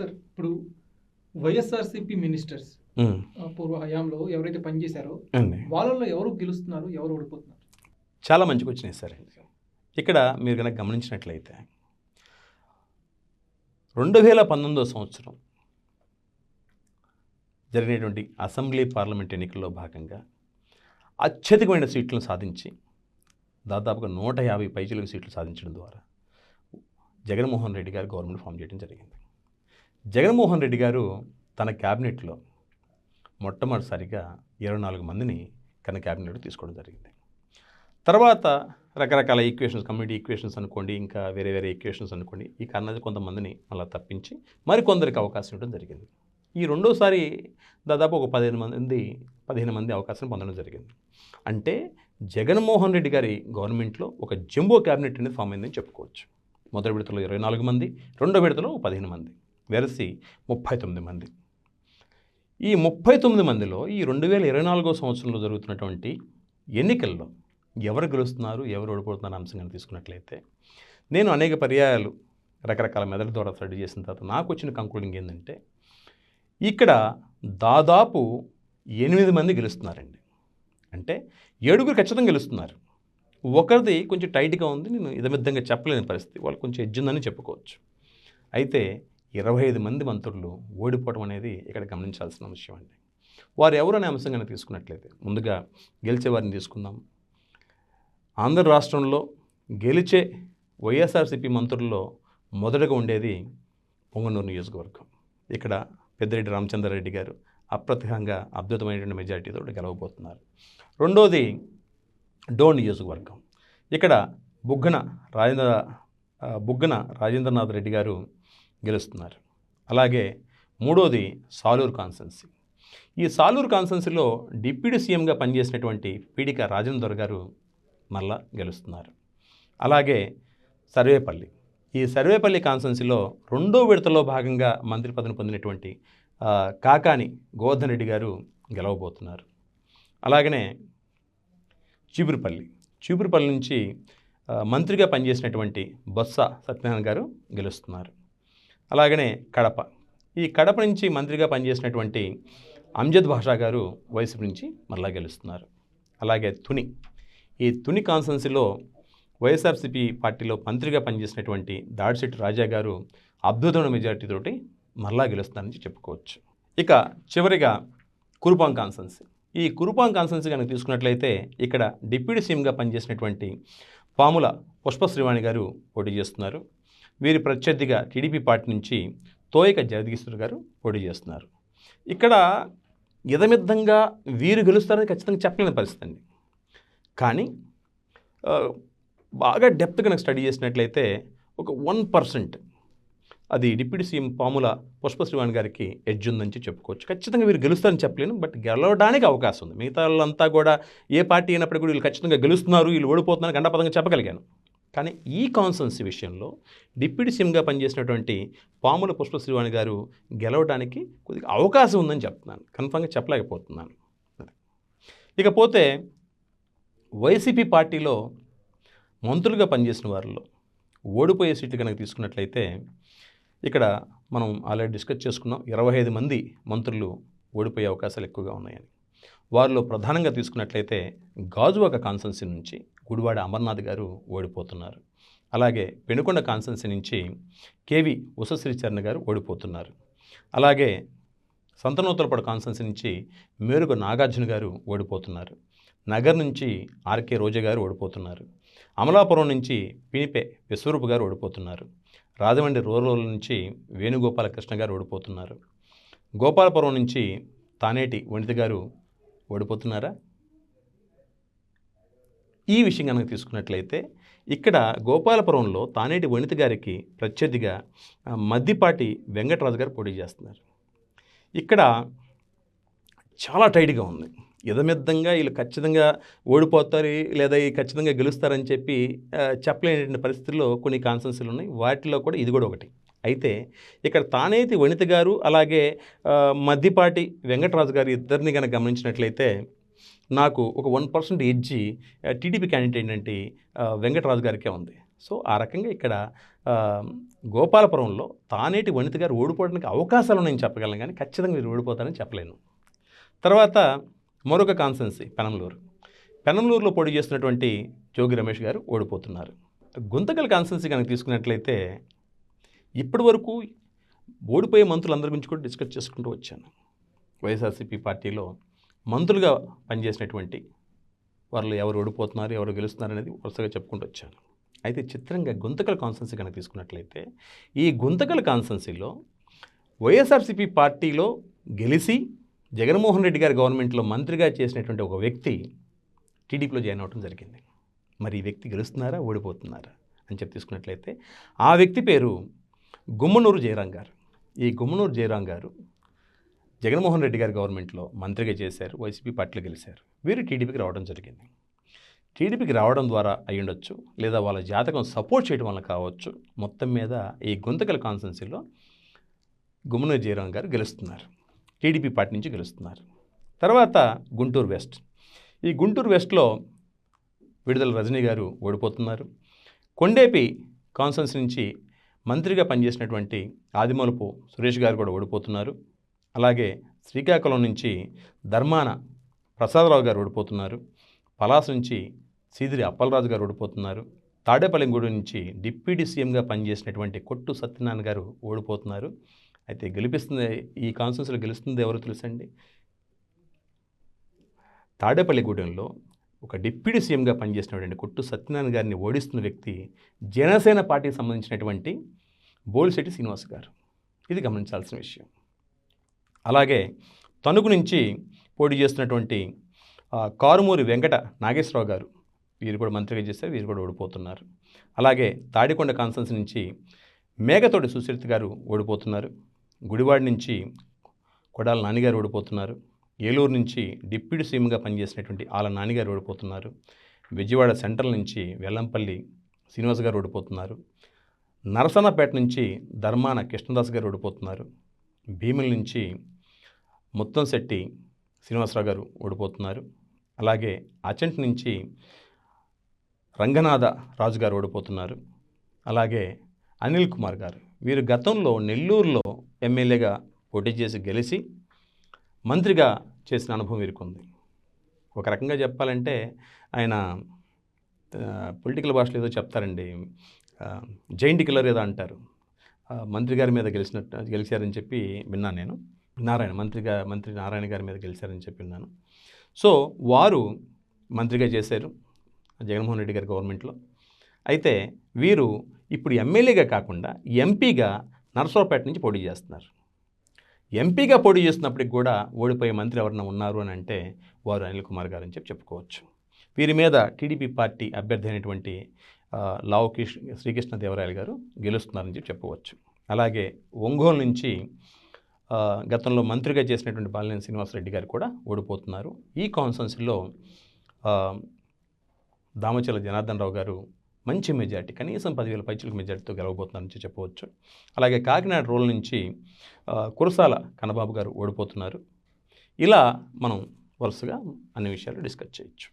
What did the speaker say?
Sir ఇప్పుడు YSRCP ministers పూర్వ హయాంలో ఎవరైతే పనిచేశారో వాళ్ళలో ఎవరు గెలుస్తున్నారు ఎవరు ఓడిపోతున్నారు? చాలా మంచిగా వచ్చినాయి సార్. ఇక్కడ మీరు కనుక గమనించినట్లయితే రెండు వేల పంతొమ్మిదో సంవత్సరం జరిగినటువంటి అసెంబ్లీ పార్లమెంట్ ఎన్నికల్లో భాగంగా అత్యధికమైన సీట్లను సాధించి దాదాపుగా నూట యాభై పైచిలకు సీట్లు సాధించడం ద్వారా జగన్మోహన్ రెడ్డి గారు గవర్నమెంట్ ఫామ్ చేయడం జరిగింది. జగన్మోహన్ రెడ్డి గారు తన క్యాబినెట్లో మొట్టమొదటిసారిగా ఇరవై నాలుగు మందిని తన క్యాబినెట్లో తీసుకోవడం జరిగింది. తర్వాత రకరకాల ఈక్వేషన్స్ కమ్యూనిటీ ఈక్వేషన్స్ అనుకోండి ఇంకా వేరే వేరే ఈక్వేషన్స్ అనుకోండి ఈ కారణాలు కొంతమందిని మళ్ళీ తప్పించి మరికొందరికి అవకాశం ఇవ్వడం జరిగింది. ఈ రెండోసారి దాదాపు ఒక పదిహేను మంది పదిహేను మంది అవకాశం పొందడం జరిగింది. అంటే జగన్మోహన్ రెడ్డి గారి గవర్నమెంట్లో ఒక జంబో క్యాబినెట్ అనేది ఫామ్ అయిందని చెప్పుకోవచ్చు. మొదటి విడతలో ఇరవై నాలుగు మంది రెండో విడతలో పదిహేను మంది. వెరసి ముప్పై తొమ్మిది మంది. ఈ ముప్పై తొమ్మిది మందిలో ఈ రెండు వేల ఇరవై నాలుగో సంవత్సరంలో జరుగుతున్నటువంటి ఎన్నికల్లో ఎవరు గెలుస్తున్నారు ఎవరు ఓడిపోతున్నారు అంశంగా తీసుకున్నట్లయితే నేను అనేక పర్యాయాలు రకరకాల మెదడు ద్వారా స్టడీ చేసిన తర్వాత నాకు వచ్చిన కంక్లూడింగ్ ఏంటంటే ఇక్కడ దాదాపు ఎనిమిది మంది గెలుస్తున్నారండి. అంటే ఏడుగురు ఖచ్చితంగా గెలుస్తున్నారు. ఒకరిది కొంచెం టైట్గా ఉంది. నేను ఇదమిద్దంగా చెప్పలేని పరిస్థితి. వాళ్ళు కొంచెం ఎజ్జుందని చెప్పుకోవచ్చు. అయితే ఇరవై ఐదు మంది మంత్రులు ఓడిపోవడం అనేది ఇక్కడ గమనించాల్సిన విషయం అండి. వారు ఎవరనే అంశం కనుక తీసుకున్నట్లయితే ముందుగా గెలిచే వారిని తీసుకుందాం. ఆంధ్ర రాష్ట్రంలో గెలిచే వైఎస్ఆర్సీపీ మంత్రుల్లో మొదటగా ఉండేది పొంగనూరు నియోజకవర్గం. ఇక్కడ పెద్దిరెడ్డి రామచంద్రారెడ్డి గారు అప్రతిహంగా అద్భుతమైనటువంటి మెజారిటీతో గెలవబోతున్నారు. రెండోది డోన్ నియోజకవర్గం. ఇక్కడ బుగ్గన రాజేంద్ర బుగ్గన రాజేంద్రనాథ్ రెడ్డి గారు గెలుస్తున్నారు. అలాగే మూడోది సాలూరు కాన్సెన్సీ ఈ సాలూరు కాన్సెన్సీలో డిప్యూటీ సీఎంగా పనిచేసినటువంటి పీడిక రాజేందర్ గారు మళ్ళా గెలుస్తున్నారు. అలాగే సర్వేపల్లి. ఈ సర్వేపల్లి కాన్సెన్సీలో రెండో విడతలో భాగంగా మంత్రి పదవిని పొందినటువంటి కాకాని గోవర్ధన్ రెడ్డి గారు గెలవబోతున్నారు. అలాగనే చీపురుపల్లి చీపురుపల్లి నుంచి మంత్రిగా పనిచేసినటువంటి బొత్స సత్యనారాయణ గారు గెలుస్తున్నారు. అలాగనే కడప. ఈ కడప నుంచి మంత్రిగా పనిచేసినటువంటి అంజద్ భాషా గారు వైసీపీ నుంచి మరలా గెలుస్తున్నారు. అలాగే తుని. ఈ తుని కాన్సెన్సీలో వైఎస్ఆర్సీపీ పార్టీలో మంత్రిగా పనిచేసినటువంటి దాడిశెట్టి రాజా గారు అద్భుతమైన మెజారిటీతోటి మరలా గెలుస్తారని చెప్పుకోవచ్చు. ఇక చివరిగా కురుపాం కాన్సెన్సీ ఈ కురుపాం కాన్సెన్సీ కనుక తీసుకున్నట్లయితే ఇక్కడ డిప్యూటీ సీఎంగా పనిచేసినటువంటి పాముల పుష్పశ్రీవాణి గారు పోటీ చేస్తున్నారు. వీరి ప్రత్యర్థిగా టీడీపీ పార్టీ నుంచి తోయక జగదీశ్వర్ గారు పోటీ చేస్తున్నారు. ఇక్కడ ఇదమిద్దంగా వీరు గెలుస్తారని ఖచ్చితంగా చెప్పలేని పరిస్థితి అండి. కానీ బాగా డెప్త్ కనుక స్టడీ చేసినట్లయితే ఒక వన్ పర్సెంట్ అది డిప్యూటీ సీఎం పాముల పుష్పశ్రీవాణి గారికి ఎడ్జ్ ఉందని చెప్పుకోవచ్చు. ఖచ్చితంగా వీరు గెలుస్తారని చెప్పలేను బట్ గెలవడానికి అవకాశం ఉంది. మిగతా వాళ్ళంతా కూడా ఏ పార్టీ అయినప్పటికీ కూడా వీళ్ళు ఖచ్చితంగా గెలుస్తున్నారు వీళ్ళు ఓడిపోతున్నారు గండపదంగా చెప్పగలిగాను. కానీ ఈ కాన్సెన్సీ విషయంలో డిప్యూటీ సీఎంగా పనిచేసినటువంటి పాముల పుష్పశ్రీవాణి గారు గెలవడానికి కొద్దిగా అవకాశం ఉందని చెప్తున్నాను. కన్ఫామ్గా చెప్పలేకపోతున్నాను. ఇకపోతే వైసీపీ పార్టీలో మంత్రులుగా పనిచేసిన వారిలో ఓడిపోయే సీట్లు కనుక తీసుకున్నట్లయితే ఇక్కడ మనం ఆల్రెడీ డిస్కస్ చేసుకున్నాం. ఇరవై ఐదు మంది మంత్రులు ఓడిపోయే అవకాశాలు ఎక్కువగా ఉన్నాయని. వారిలో ప్రధానంగా తీసుకున్నట్లయితే గాజువాక కాన్సెన్సీ నుంచి గుడివాడ అమర్నాథ్ గారు ఓడిపోతున్నారు. అలాగే పెనుకొండ కాన్సెన్సీ నుంచి కేవి ఉషశ్రీచరణ్ గారు ఓడిపోతున్నారు. అలాగే సంతనోత్తరపడ కాన్సెన్సీ నుంచి మేరుగు నాగార్జున గారు ఓడిపోతున్నారు. నగర్ నుంచి ఆర్కే రోజా గారు ఓడిపోతున్నారు. అమలాపురం నుంచి పినిపే విశ్వరూప్ గారు ఓడిపోతున్నారు. రాజమండ్రి రూరల్ నుంచి వేణుగోపాలకృష్ణ గారు ఓడిపోతున్నారు. గోపాలపురం నుంచి తానేటి వనిత గారు ఓడిపోతున్నారా? ఈ విషయం కనుక తీసుకున్నట్లయితే ఇక్కడ గోపాలపురంలో తానేటి వనిత గారికి ప్రత్యర్థిగా మద్దిపాటి వెంకటరాజు గారు పోటీ చేస్తున్నారు. ఇక్కడ చాలా టైట్గా ఉంది. ఇదమిద్దంగా వీళ్ళు ఖచ్చితంగా ఓడిపోతారు లేదా ఈ ఖచ్చితంగా గెలుస్తారని చెప్పి చెప్పలేనటువంటి పరిస్థితుల్లో కొన్ని కాన్సెన్సీలు ఉన్నాయి. వాటిలో కూడా ఇది కూడా ఒకటి. అయితే ఇక్కడ తానేతి వనిత గారు అలాగే మద్దిపాటి వెంకటరాజు గారు ఇద్దరిని కనుక గమనించినట్లయితే నాకు ఒక one percent edge TDP candidate ఏంటంటే వెంకటరాజు గారికే ఉంది. సో ఆ రకంగా ఇక్కడ గోపాలపురంలో తానేటి వనిత గారు ఓడిపోవడానికి అవకాశాలు ఉన్నాయని చెప్పగలను కానీ ఖచ్చితంగా మీరు ఓడిపోతారని చెప్పలేను. తర్వాత మరొక కాన్సెన్సీ పెనంలూరు. పెనంలూరులో పోటీ చేస్తున్నటువంటి జోగి రమేష్ గారు ఓడిపోతున్నారు. గుంతకల్ కాన్సెన్సీ కనుక తీసుకున్నట్లయితే ఇప్పటి వరకు ఓడిపోయే మంత్రులందరి గురించి కూడా డిస్కస్ చేసుకుంటూ వచ్చాను. వైఎస్ఆర్సీపీ పార్టీలో మంత్రులుగా పనిచేసినటువంటి వాళ్ళు ఎవరు ఓడిపోతున్నారు ఎవరు గెలుస్తున్నారు అనేది వరుసగా చెప్పుకుంటూ వచ్చాను. అయితే చిత్రంగా గుంతకల్ కాన్సెన్సీ కనుక తీసుకున్నట్లయితే ఈ గుంతకల్ కాన్సెన్సీలో వైఎస్ఆర్సీపీ పార్టీలో గెలిచి జగన్మోహన్ రెడ్డి గారి గవర్నమెంట్లో మంత్రిగా చేసినటువంటి ఒక వ్యక్తి టీడీపీలో జాయిన్ అవ్వడం జరిగింది. మరి ఈ వ్యక్తి గెలుస్తున్నారా ఓడిపోతున్నారా అని చెప్పి తీసుకున్నట్లయితే ఆ వ్యక్తి పేరు గుమ్మనూరు జయరాం గారు. ఈ గుమ్మనూరు జయరాం గారు జగన్మోహన్ రెడ్డి గారి గవర్నమెంట్లో మంత్రిగా చేశారు వైసీపీ పార్టీలో గెలిచారు. వీరు టీడీపీకి రావడం జరిగింది. టీడీపీకి రావడం ద్వారా అయ్యుండొచ్చు లేదా వాళ్ళ జాతకం సపోర్ట్ చేయడం వల్ల కావచ్చు మొత్తం మీద ఈ గుంతకల కాన్సెన్సీలో గుమ్మన జయరాం గారు గెలుస్తున్నారు. టీడీపీ పార్టీ నుంచి గెలుస్తున్నారు. తర్వాత గుంటూరు వెస్ట్. ఈ గుంటూరు వెస్ట్లో విడుదల రజనీ గారు ఓడిపోతున్నారు. కొండేపి కాన్సెన్స్ నుంచి మంత్రిగా పనిచేసినటువంటి ఆదిమూలపు సురేష్ గారు కూడా ఓడిపోతున్నారు. అలాగే శ్రీకాకుళం నుంచి ధర్మాన ప్రసాదరావు గారు ఓడిపోతున్నారు. పలాస నుంచి సీదిరి అప్పలరాజు గారు ఓడిపోతున్నారు. తాడేపల్లిగూడెం నుంచి డిప్యూటీ సీఎంగా పనిచేసినటువంటి కొట్టు సత్యనారాయణ గారు ఓడిపోతున్నారు. అయితే గెలిపిస్తుంది ఈ కాన్సెన్స్లో గెలుస్తుంది ఎవరు తెలుసండి? తాడేపల్లిగూడెంలో ఒక డిప్యూటీ సీఎంగా పనిచేసినటువంటి కొట్టు సత్యనారాయణ గారిని ఓడిస్తున్న వ్యక్తి జనసేన పార్టీకి సంబంధించినటువంటి బోలిశెట్టి శ్రీనివాస్ గారు. ఇది గమనించాల్సిన విషయం. అలాగే తణుకు నుంచి పోటీ చేస్తున్నటువంటి కారుమూరి వెంకట నాగేశ్వరరావు గారు వీరు కూడా మంత్రిగా చేశారు వీరు కూడా ఓడిపోతున్నారు. అలాగే తాడికొండ కాన్సన్స్ నుంచి మేఘతోటి సుచరిత గారు ఓడిపోతున్నారు. గుడివాడ నుంచి కొడాల నానిగారు ఓడిపోతున్నారు. ఏలూరు నుంచి డిప్యూటీ సీఎంగా పనిచేసినటువంటి ఆల నానిగారు ఓడిపోతున్నారు. విజయవాడ సెంట్రల్ నుంచి వెల్లంపల్లి శ్రీనివాస్ గారు ఓడిపోతున్నారు. నరసన్నపేట నుంచి ధర్మాన కృష్ణదాస్ గారు ఓడిపోతున్నారు. భీముల నుంచి ముత్తంశెట్టి శ్రీనివాసరావు గారు ఓడిపోతున్నారు. అలాగే అచంట్ నుంచి రంగనాథ రాజు గారు ఓడిపోతున్నారు. అలాగే అనిల్ కుమార్ గారు. వీరు గతంలో నెల్లూరులో ఎమ్మెల్యేగా పోటీ చేసి గెలిచి మంత్రిగా చేసిన అనుభవం వీరికి ఉంది. ఒక రకంగా చెప్పాలంటే ఆయన పొలిటికల్ భాషలో ఏదో చెప్తారండి. జైంట్ కిల్లర్ ఏదో అంటారు. మంత్రి గారి మీద గెలిచినట్టు గెలిచారని చెప్పి విన్నాను నేను. నారాయణ మంత్రిగా మంత్రి నారాయణ గారి మీద గెలిచారని చెప్పి ఉన్నాను సో వారు మంత్రిగా చేశారు జగన్మోహన్ రెడ్డి గారి గవర్నమెంట్లో. అయితే వీరు ఇప్పుడు ఎమ్మెల్యేగా కాకుండా ఎంపీగా నరసరావుపేట నుంచి పోటీ చేస్తున్నారు. ఎంపీగా పోటీ చేస్తున్నప్పటికి కూడా ఓడిపోయే మంత్రి ఎవరైనా ఉన్నారు అని అంటే వారు అనిల్ కుమార్ గారు అని చెప్పి చెప్పుకోవచ్చు. వీరి మీద టీడీపీ పార్టీ అభ్యర్థి అయినటువంటి లావు కృష్ణ శ్రీకృష్ణదేవరాయలు గారు గెలుస్తున్నారని చెప్పి చెప్పవచ్చు అలాగే ఒంగోలు నుంచి గతంలో మంత్రిగా చేసినటువంటి బాలినేని శ్రీనివాసరెడ్డి గారు కూడా ఓడిపోతున్నారు. ఈ కాన్సెన్స్లో దామచల జనార్దన్ రావు గారు మంచి మెజార్టీ కనీసం పదివేల పైచులకు మెజార్టీతో గెలవబోతున్నారని చెప్పవచ్చు. అలాగే కాకినాడ రోల్ నుంచి కురసాల కన్నబాబు గారు ఓడిపోతున్నారు. ఇలా మనం వరుసగా అన్ని విషయాలు డిస్కస్ చేయొచ్చు.